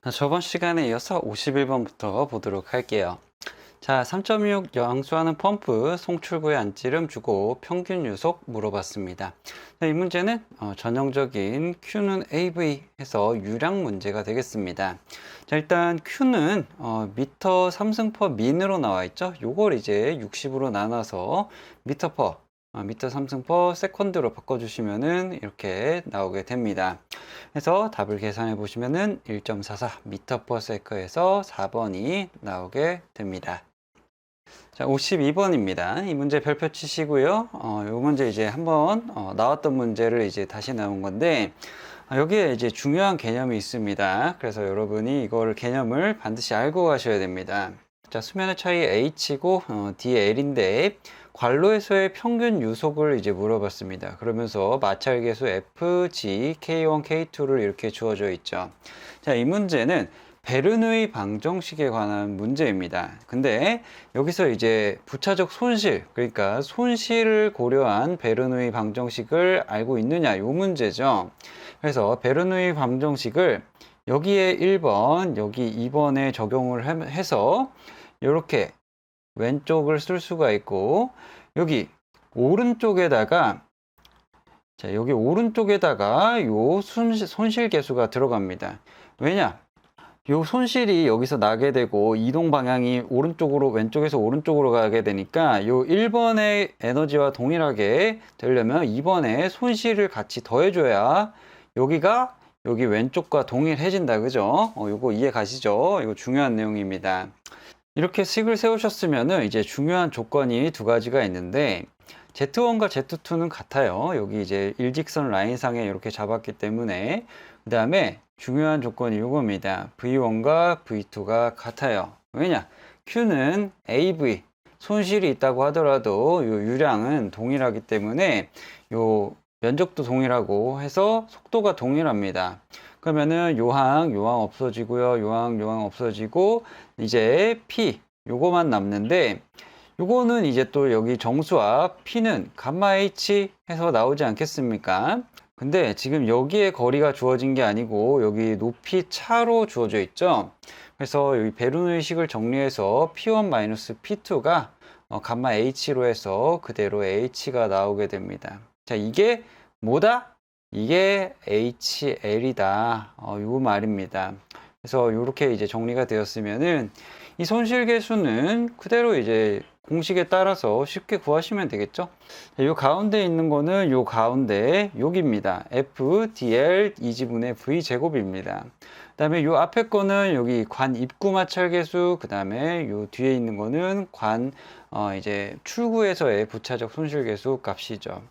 자, 저번 시간에 이어서 51번부터 보도록 할게요. 자, 3.6 양수하는 펌프 송출구에 안찌름 주고 평균 유속 물어봤습니다. 자, 이 문제는 어, 전형적인 Q는 AV 해서 유량 문제가 되겠습니다. 자, 일단 Q는 어, 미터 3승 퍼 민으로 나와 있죠. 요걸 이제 60으로 나눠서 미터 퍼 어, 미터 3승 퍼 세컨드로 바꿔주시면은 이렇게 나오게 됩니다. 그래서 답을 계산해 보시면은 1.44 미터 퍼 세크에서 4번이 나오게 됩니다. 자, 52번입니다. 이 문제 별표 치시고요. 어, 요 문제 이제 한번 어, 나왔던 문제를 이제 다시 나온 건데 아, 여기에 이제 중요한 개념이 있습니다. 그래서 여러분이 이걸 개념을 반드시 알고 가셔야 됩니다. 자, 수면의 차이 H고 어, DL인데 관로에서의 평균 유속을 이제 물어봤습니다. 그러면서 마찰계수 F, G, K1, K2를 이렇게 주어져 있죠. 자, 이 문제는 베르누이 방정식에 관한 문제입니다. 근데 여기서 이제 부차적 손실, 그러니까 손실을 고려한 베르누이 방정식을 알고 있느냐, 요 문제죠. 그래서 베르누이 방정식을 여기에 1번, 여기 2번에 적용을 해- 해서 이렇게 왼쪽을 쓸 수가 있고 여기 오른쪽에다가 자 여기 오른쪽에다가 요 손실, 손실 계수가 들어갑니다. 왜냐? 요 손실이 여기서 나게 되고 이동 방향이 오른쪽으로 왼쪽에서 오른쪽으로 가게 되니까 요 1번의 에너지와 동일하게 되려면 2번에 손실을 같이 더해줘야 여기가 여기 왼쪽과 동일해진다 그죠? 어, 요거 이해 가시죠? 이거 중요한 내용입니다. 이렇게 식을 세우셨으면은 이제 중요한 조건이 두 가지가 있는데 Z1과 Z2는 같아요. 여기 이제 일직선 라인상에 이렇게 잡았기 때문에 그 다음에 중요한 조건이 이겁니다. V1과 V2가 같아요. 왜냐? Q는 AV 손실이 있다고 하더라도 요 유량은 동일하기 때문에 요 면적도 동일하고 해서 속도가 동일합니다. 그러면은 요항 요항 없어지고요. 요항 요항 없어지고 이제 P 요거만 남는데 요거는 이제 또 여기 정수와 P는 감마 H 해서 나오지 않겠습니까? 근데 지금 여기에 거리가 주어진 게 아니고 여기 높이 차로 주어져 있죠. 그래서 여기 베르누이식을 정리해서 P1 P2가 어, 감마 H로 해서 그대로 H가 나오게 됩니다. 자, 이게 뭐다? 이게 HL이다. 어, 요 말입니다. 그래서 이렇게 이제 정리가 되었으면은 이 손실 계수는 그대로 이제 공식에 따라서 쉽게 구하시면 되겠죠. 자, 요 가운데 있는 거는 요 가운데 여기입니다. F, DL 2지분의 V 제곱입니다. 그 다음에 요 앞에 거는 여기 관 입구 마찰 계수, 그 다음에 요 뒤에 있는 거는 관, 어, 이제 출구에서의 부차적 손실 계수 값이죠.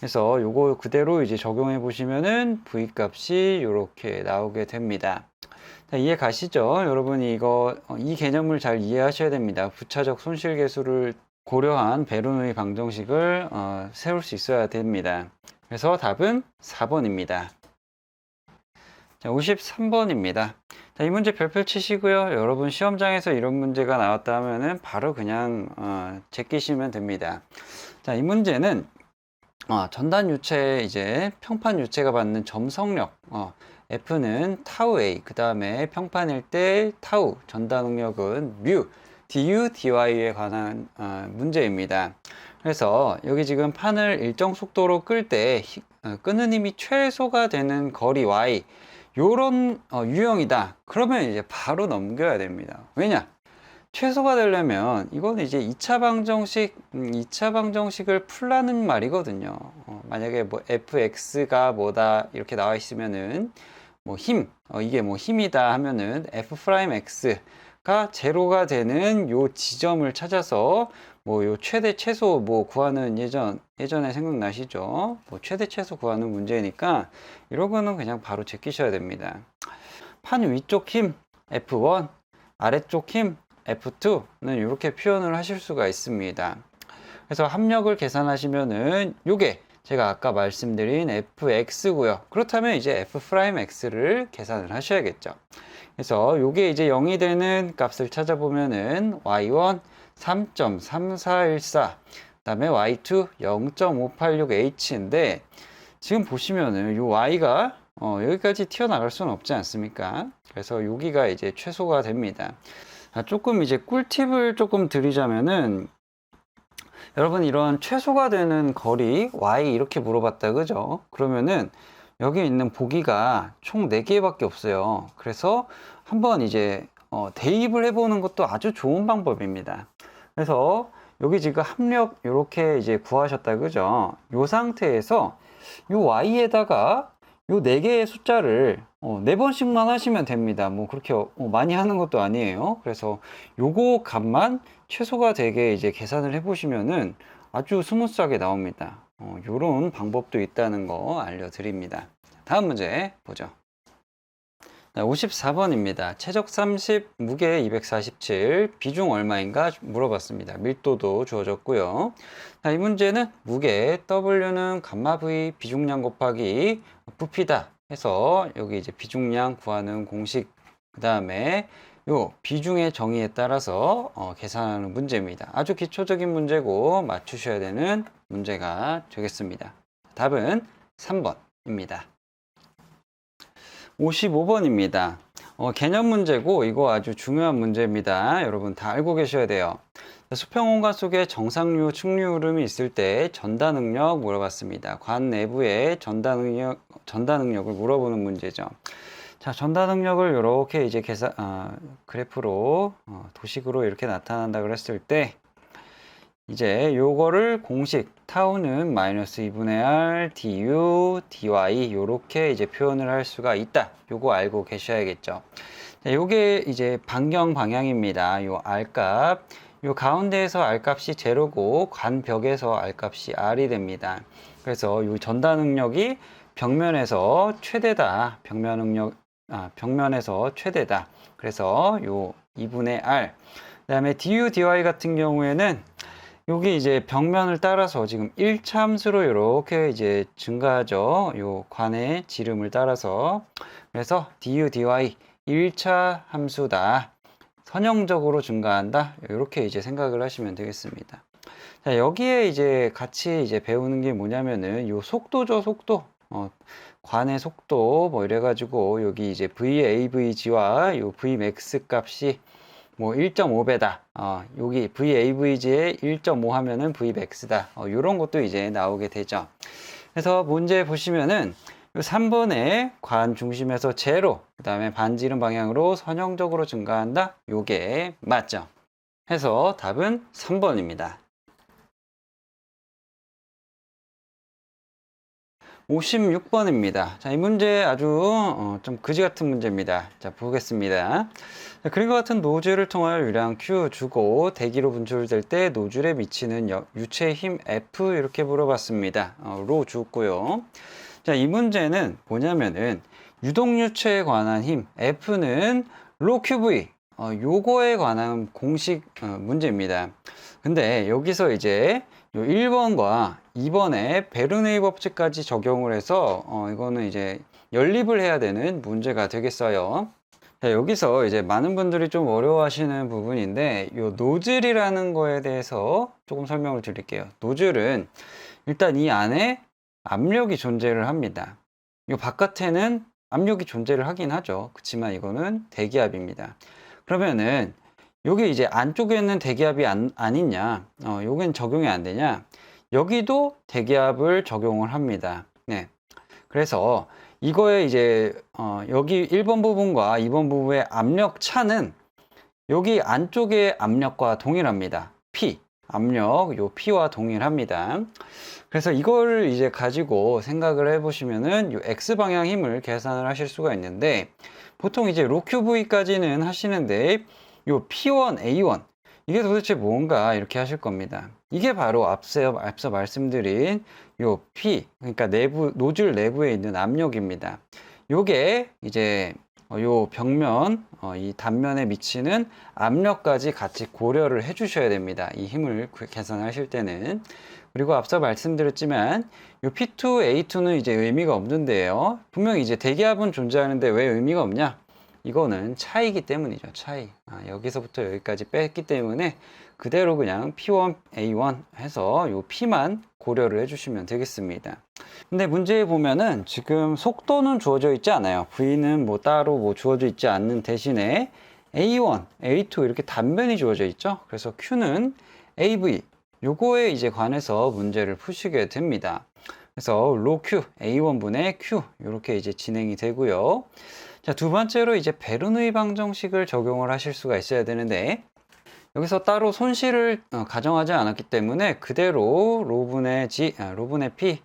그래서 요거 그대로 이제 적용해 보시면은 V 값이 이렇게 나오게 됩니다. 자, 이해 가시죠? 여러분이 이거 어, 이 개념을 잘 이해하셔야 됩니다. 부차적 손실 계수를 고려한 베르누이 방정식을 어, 세울 수 있어야 됩니다. 그래서 답은 4번입니다. 자, 53번입니다. 자, 이 문제 별표 치시고요. 여러분 시험장에서 이런 문제가 나왔다 하면은 바로 그냥 어, 제끼시면 됩니다. 자, 이 문제는 어, 전단 유체 이제 평판 유체가 받는 점성력 어, F는 타우 A 그 다음에 평판일 때 타우 전단 응력은 뮤 du dy에 관한 어, 문제입니다. 그래서 여기 지금 판을 일정 속도로 끌때 어, 끄는 힘이 최소가 되는 거리 y 요런 어, 유형이다. 그러면 이제 바로 넘겨야 됩니다. 왜냐? 최소가 되려면 이거는 이제 2차 방정식, 음, 2차 방정식을 풀라는 말이거든요. 어, 만약에 뭐 fx가 뭐다 이렇게 나와 있으면은 뭐 힘, 어, 이게 뭐 힘이다 하면은 f 프라임 x가 제로가 되는 요 지점을 찾아서 뭐 요 최대 최소 뭐 구하는 예전 예전에 생각나시죠? 뭐 최대 최소 구하는 문제니까 이런 거는 그냥 바로 제끼셔야 됩니다. 판 위쪽 힘 F1, 아래쪽 힘 F2는 이렇게 표현을 하실 수가 있습니다. 그래서 합력을 계산하시면은 요게 제가 아까 말씀드린 fx고요. 그렇다면 이제 f'x를 계산을 하셔야겠죠. 그래서 요게 이제 0이 되는 값을 찾아보면은 y1 3.3414 그다음에 y2 0.586h인데 지금 보시면은 요 y가 어, 여기까지 튀어나갈 수는 없지 않습니까? 그래서 여기가 이제 최소가 됩니다. 아, 조금 이제 꿀팁을 조금 드리자면은 여러분 이런 최소가 되는 거리 y 이렇게 물어봤다 그죠? 그러면은 여기 있는 보기가 총 4개밖에 없어요. 그래서 한번 이제 어, 대입을 해보는 것도 아주 좋은 방법입니다. 그래서 여기 지금 합력 이렇게 이제 구하셨다 그죠? 이 상태에서 이 y에다가 요 네 개의 숫자를 어, 네 번씩만 하시면 됩니다. 뭐 그렇게 어, 많이 하는 것도 아니에요. 그래서 요거 값만 최소가 되게 이제 계산을 해보시면은 아주 스무스하게 나옵니다. 어, 요런 방법도 있다는 거 알려드립니다. 다음 문제 보죠. 54번입니다. 최적 30, 무게 247, 비중 얼마인가 물어봤습니다. 밀도도 주어졌고요. 자, 이 문제는 무게 W는 감마 V 비중량 곱하기 부피다 해서 여기 이제 비중량 구하는 공식 그 다음에 요 비중의 정의에 따라서 어, 계산하는 문제입니다. 아주 기초적인 문제고 맞추셔야 되는 문제가 되겠습니다. 답은 3번입니다. 55번입니다. 어, 개념 문제고 이거 아주 중요한 문제입니다. 여러분 다 알고 계셔야 돼요. 수평 공간 속에 정상류, 측류 흐름이 있을 때 전다 능력 물어봤습니다. 관 내부의 전다 능력, 전다 능력을 물어보는 문제죠. 자, 전다 능력을 이렇게 이제 계산, 어, 그래프로, 어, 도식으로 이렇게 나타난다 그랬을 때, 이제 요거를 공식 타우는 마이너스 2분의 r du dy 요렇게 이제 표현을 할 수가 있다. 요거 알고 계셔야겠죠. 자, 요게 이제 반경 방향입니다. 요 r 값. 요 가운데에서 r 값이 제로고 관벽에서 r 값이 r이 됩니다. 그래서 요 전다 능력이 벽면에서 최대다. 벽면 능력 아, 벽면에서 최대다. 그래서 요 2분의 r. 그다음에 du dy 같은 경우에는 여기 이제 벽면을 따라서 지금 1차 함수로 이렇게 이제 증가하죠. 요 관의 지름을 따라서. 그래서 du, dy 1차 함수다. 선형적으로 증가한다. 이렇게 이제 생각을 하시면 되겠습니다. 자, 여기에 이제 같이 이제 배우는 게 뭐냐면은 요 속도죠, 속도. 어, 관의 속도 뭐 이래 가지고 여기 이제 VAVG와 요 Vmax 값이 뭐 1.5배다. 어, 여기 VAVG에 1.5 하면은 Vmax다. 어, 이런 것도 이제 나오게 되죠. 그래서 문제 보시면은 요 3번에 관 중심에서 제로, 그 다음에 반지름 방향으로 선형적으로 증가한다. 요게 맞죠. 해서 답은 3번입니다. 56번입니다. 자, 이 문제 아주 어, 좀 그지 같은 문제입니다. 자, 보겠습니다. 자, 그림과 같은 노즐을 통하여 유량 Q 주고 대기로 분출될 때 노즐에 미치는 여, 유체의 힘 F 이렇게 물어봤습니다. 어, 로 주고요. 자, 이 문제는 뭐냐면은 유동유체에 관한 힘 F는 로 QV 어, 요거에 관한 공식 어, 문제입니다. 근데 여기서 이제 요 1번과 2번에 베르네이 법칙까지 적용을 해서 어, 이거는 이제 연립을 해야 되는 문제가 되겠어요. 자, 여기서 이제 많은 분들이 좀 어려워하시는 부분인데 요 노즐이라는 거에 대해서 조금 설명을 드릴게요. 노즐은 일단 이 안에 압력이 존재를 합니다. 요 바깥에는 압력이 존재를 하긴 하죠. 그렇지만 이거는 대기압입니다. 그러면은 여기 이제 안쪽에는 대기압이 안, 안 있냐? 어, 여기는 적용이 안 되냐? 여기도 대기압을 적용을 합니다. 네. 그래서 이거에 이제 어, 여기 1번 부분과 2번 부분의 압력 차는 여기 안쪽의 압력과 동일합니다. P 압력 요 P와 동일합니다. 그래서 이걸 이제 가지고 생각을 해보시면은 요 X 방향 힘을 계산을 하실 수가 있는데 보통 이제 로큐브이까지는 하시는데 요 P1, A1 이게 도대체 뭔가 이렇게 하실 겁니다. 이게 바로 앞서, 앞서 말씀드린 요 P 그러니까 내부 노즐 내부에 있는 압력입니다. 요게 이제 어, 요 벽면 어, 이 단면에 미치는 압력까지 같이 고려를 해 주셔야 됩니다. 이 힘을 계산하실 때는 그리고 앞서 말씀드렸지만 요 P2, A2는 이제 의미가 없는데요. 분명히 이제 대기압은 존재하는데 왜 의미가 없냐? 이거는 차이기 때문이죠. 차이. 아, 여기서부터 여기까지 뺐기 때문에 그대로 그냥 P1, A1 해서 요 P만 고려를 해주시면 되겠습니다. 근데 문제에 보면은 지금 속도는 주어져 있지 않아요. V는 뭐 따로 뭐 주어져 있지 않는 대신에 A1, A2 이렇게 단변이 주어져 있죠. 그래서 Q는 AV 요거에 이제 관해서 문제를 푸시게 됩니다. 그래서 로 Q, A1분의 Q 이렇게 이제 진행이 되고요. 자, 두 번째로 이제 베르누이 방정식을 적용을 하실 수가 있어야 되는데 여기서 따로 손실을 어, 가정하지 않았기 때문에 그대로 로분의 G, 아, 로분의 P,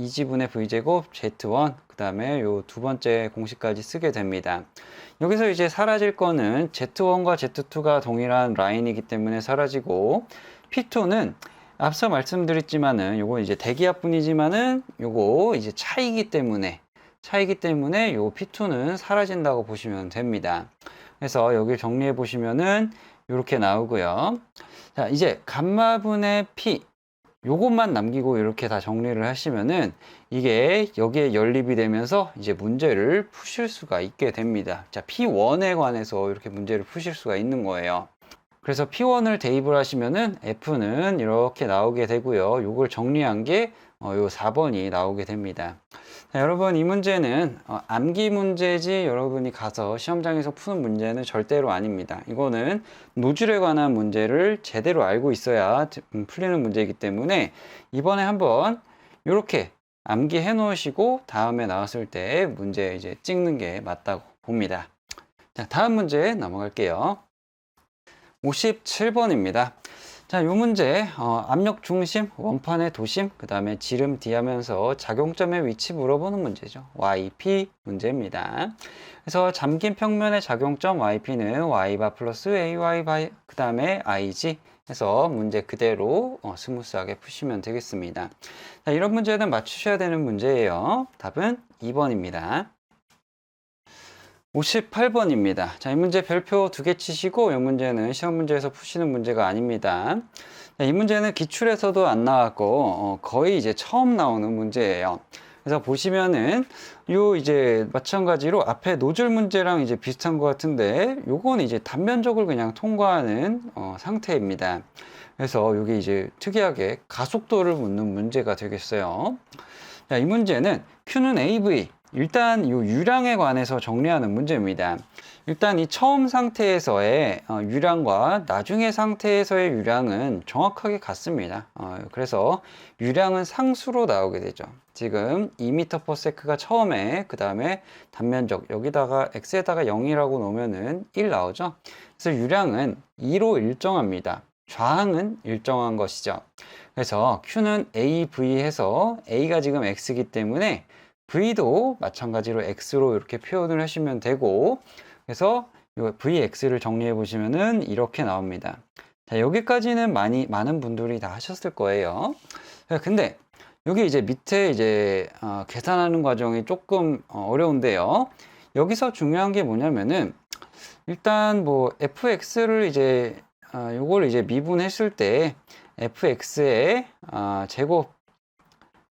2지분의 V제곱 Z1 그 다음에 요 두 번째 공식까지 쓰게 됩니다. 여기서 이제 사라질 거는 Z1과 Z2가 동일한 라인이기 때문에 사라지고 P2는 앞서 말씀드렸지만은 요거 이제 대기압 뿐이지만은 요거 이제 차이기 때문에 차이기 때문에 요 P2는 사라진다고 보시면 됩니다. 그래서 여기 정리해 보시면은 이렇게 나오고요. 자, 이제 감마분의 P 요것만 남기고 이렇게 다 정리를 하시면은 이게 여기에 연립이 되면서 이제 문제를 푸실 수가 있게 됩니다. 자, P1에 관해서 이렇게 문제를 푸실 수가 있는 거예요. 그래서 P1을 대입을 하시면은 F는 이렇게 나오게 되고요. 요걸 정리한 게 어, 요 4번이 나오게 됩니다. 자, 여러분 이 문제는 어, 암기 문제지 여러분이 가서 시험장에서 푸는 문제는 절대로 아닙니다. 이거는 노즐에 관한 문제를 제대로 알고 있어야 음, 풀리는 문제이기 때문에 이번에 한번 이렇게 암기해 놓으시고 다음에 나왔을 때 문제 이제 찍는 게 맞다고 봅니다. 자, 다음 문제 넘어갈게요. 57번입니다. 자, 요 문제 어, 압력 중심, 원판의 도심, 그 다음에 지름 D 하면서 작용점의 위치 물어보는 문제죠. YP 문제입니다. 그래서 잠긴 평면의 작용점 YP는 Y바 플러스 AY 바, 그 다음에 IG 해서 문제 그대로 어, 스무스하게 푸시면 되겠습니다. 자, 이런 문제는 맞추셔야 되는 문제예요. 답은 2번입니다. 58번입니다. 자, 이 문제 별표 두 개 치시고 이 문제는 시험 문제에서 푸시는 문제가 아닙니다. 자, 이 문제는 기출에서도 안 나왔고 어, 거의 이제 처음 나오는 문제예요. 그래서 보시면은 요 이제 마찬가지로 앞에 노즐 문제랑 이제 비슷한 것 같은데 요건 이제 단면적을 그냥 통과하는 어, 상태입니다. 그래서 여기 이제 특이하게 가속도를 묻는 문제가 되겠어요. 자, 이 문제는 Q는 AV 일단 이 유량에 관해서 정리하는 문제입니다. 일단 이 처음 상태에서의 어, 유량과 나중의 상태에서의 유량은 정확하게 같습니다. 어, 그래서 유량은 상수로 나오게 되죠. 지금 2m/s가 처음에 그 다음에 단면적 여기다가 x에다가 0이라고 놓으면은 1 나오죠. 그래서 유량은 2로 일정합니다. 좌항은 일정한 것이죠. 그래서 q는 AV 해서 a가 지금 x이기 때문에 v도 마찬가지로 x로 이렇게 표현을 하시면 되고 그래서 이 vx를 정리해 보시면은 이렇게 나옵니다. 자, 여기까지는 많이 많은 분들이 다 하셨을 거예요. 근데 여기 이제 밑에 이제 어, 계산하는 과정이 조금 어, 어려운데요. 여기서 중요한 게 뭐냐면은 일단 뭐 fx를 이제 어, 요걸 이제 미분했을 때 fx의 어, 제곱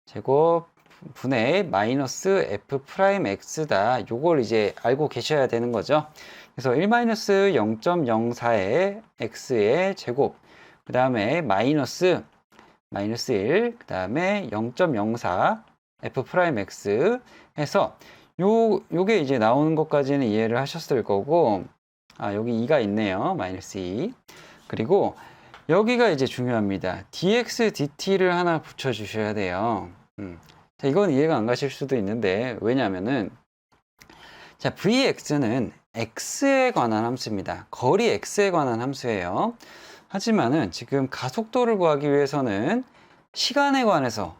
제곱 분의 마이너스 f 프라임 x다. 요걸 이제 알고 계셔야 되는 거죠. 그래서 1 마이너스 0.04의 x의 제곱, 그 다음에 마이너스 마이너스 1, 그 다음에 0.04 f 프라임 x 해서 요 요게 이제 나오는 것까지는 이해를 하셨을 거고 아 여기 2가 있네요. 마이너스 2. 그리고 여기가 이제 중요합니다. dx dt를 하나 붙여 주셔야 돼요. 음. 자, 이건 이해가 안 가실 수도 있는데 왜냐하면은 자 vx는 x에 관한 함수입니다. 거리 x에 관한 함수예요. 하지만은 지금 가속도를 구하기 위해서는 시간에 관해서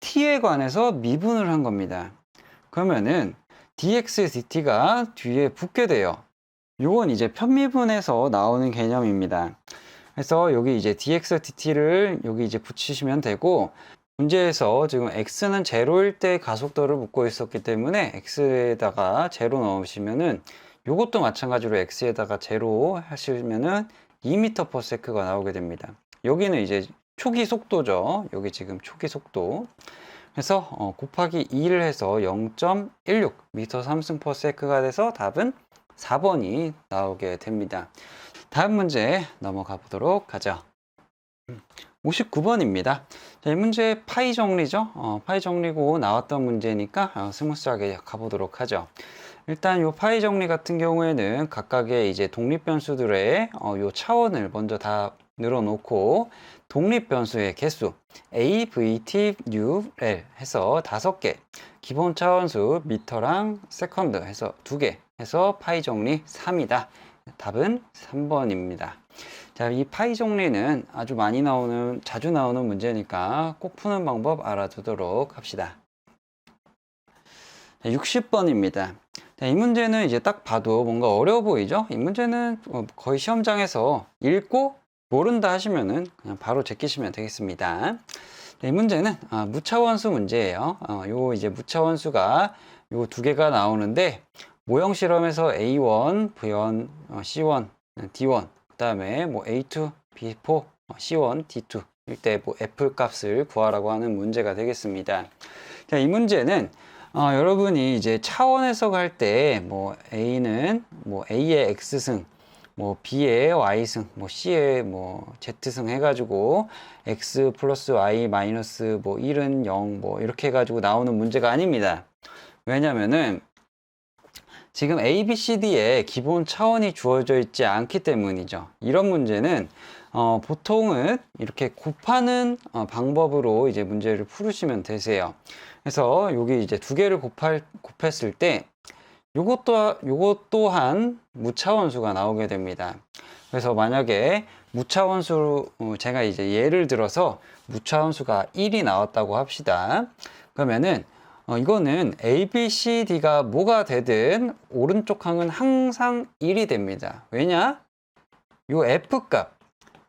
t에 관해서 미분을 한 겁니다. 그러면은 dx dt가 뒤에 붙게 돼요. 요건 이제 편미분에서 나오는 개념입니다. 그래서 여기 이제 dx dt를 여기 이제 붙이시면 되고 문제에서 지금 x는 제로일 때 가속도를 묻고 있었기 때문에 x에다가 제로 넣으시면은 이것도 마찬가지로 x에다가 제로 하시면은 2m/s가 나오게 됩니다. 여기는 이제 초기 속도죠. 여기 지금 초기 속도. 그래서 어, 곱하기 2를 해서 0.16 m 3승/s가 돼서 답은 4번이 나오게 됩니다. 다음 문제 넘어가 보도록 하죠. 59번입니다. 자, 이 문제 파이 정리죠. 어, 파이 정리고 나왔던 문제니까 어, 스무스하게 가보도록 하죠. 일단 요 파이 정리 같은 경우에는 각각의 이제 독립 변수들의 어, 요 차원을 먼저 다 늘어놓고 독립 변수의 개수 a, v, t, u, l 해서 다섯 개 기본 차원수 미터랑 세컨드 해서 두 개 해서 파이 정리 3이다. 답은 3번입니다. 자, 이 파이 정리는 아주 많이 나오는, 자주 나오는 문제니까 꼭 푸는 방법 알아두도록 합시다. 60번입니다. 이 문제는 이제 딱 봐도 뭔가 어려워 보이죠? 이 문제는 어, 거의 시험장에서 읽고 모른다 하시면은 그냥 바로 제끼시면 되겠습니다. 이 문제는 아, 무차원수 문제예요. 어, 요 이제 무차원수가 요 두 개가 나오는데 모형 실험에서 A1, V1, 어, C1, D1, 그 다음에 뭐 A2, B4, 어, C1, D2 일때 뭐 F 값을 구하라고 하는 문제가 되겠습니다. 자, 이 문제는 어, 여러분이 이제 차원에서 갈때뭐 A는 뭐 A의 X승, 뭐 B의 Y승, 뭐 C의 뭐 Z승 해가지고 X 플러스 Y 마이너스 뭐 1은 0 뭐 이렇게 해가지고 나오는 문제가 아닙니다. 왜냐면은 지금 A, B, C, D에 기본 차원이 주어져 있지 않기 때문이죠. 이런 문제는 어, 보통은 이렇게 곱하는 어, 방법으로 이제 문제를 풀으시면 되세요. 그래서 여기 이제 두 개를 곱할, 곱했을 때 요것도, 요것 또한 무차원수가 나오게 됩니다. 그래서 만약에 무차원수, 어, 제가 이제 예를 들어서 무차원수가 1이 나왔다고 합시다. 그러면은 어, 이거는 A, B, C, D가 뭐가 되든 오른쪽 항은 항상 1이 됩니다. 왜냐? 요 F 값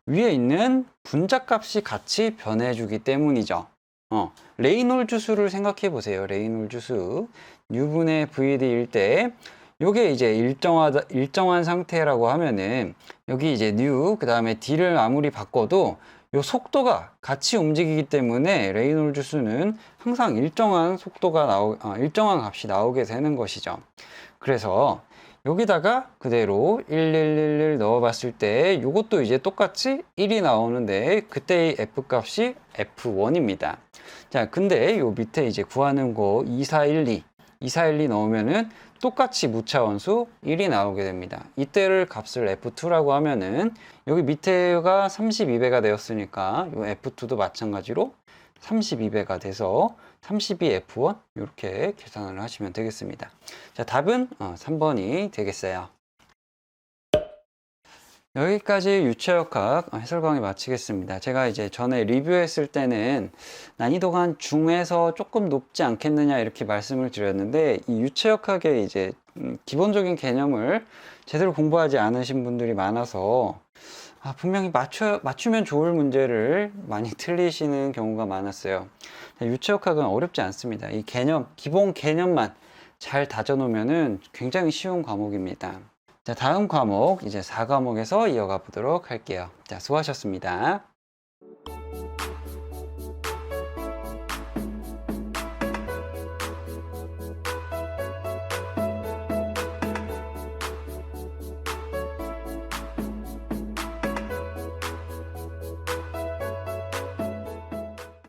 위에 있는 분자 값이 같이 변해주기 때문이죠. 어, 레이놀즈 수를 생각해 보세요. 레이놀즈 수. U분의 VD일 때 요게 이제 일정하다, 일정한 상태라고 하면은 여기 이제 new 그 다음에 D를 아무리 바꿔도 요 속도가 같이 움직이기 때문에 레이놀즈 수는 항상 일정한 속도가 나오, 아, 일정한 값이 나오게 되는 것이죠. 그래서 여기다가 그대로 1111 넣어봤을 때 이것도 이제 똑같이 1이 나오는데 그때의 f 값이 f1입니다. 자, 근데 요 밑에 이제 구하는 거 2412, 2412 넣으면은 똑같이 무차원수 1이 나오게 됩니다. 이때를 값을 f2라고 하면은 여기 밑에가 32배가 되었으니까 요 f2도 마찬가지로 32배가 돼서 32F1 이렇게 계산을 하시면 되겠습니다. 자, 답은 어, 3번이 되겠어요. 여기까지 유체역학 해설 강의 마치겠습니다. 제가 이제 전에 리뷰했을 때는 난이도가 한 중에서 조금 높지 않겠느냐 이렇게 말씀을 드렸는데 이 유체역학의 이제 음, 기본적인 개념을 제대로 공부하지 않으신 분들이 많아서 아, 분명히 맞춰, 맞추면 좋을 문제를 많이 틀리시는 경우가 많았어요. 유체역학은 어렵지 않습니다. 이 개념, 기본 개념만 잘 다져놓으면 굉장히 쉬운 과목입니다. 자, 다음 과목, 이제 4과목에서 이어가 보도록 할게요. 자, 수고하셨습니다.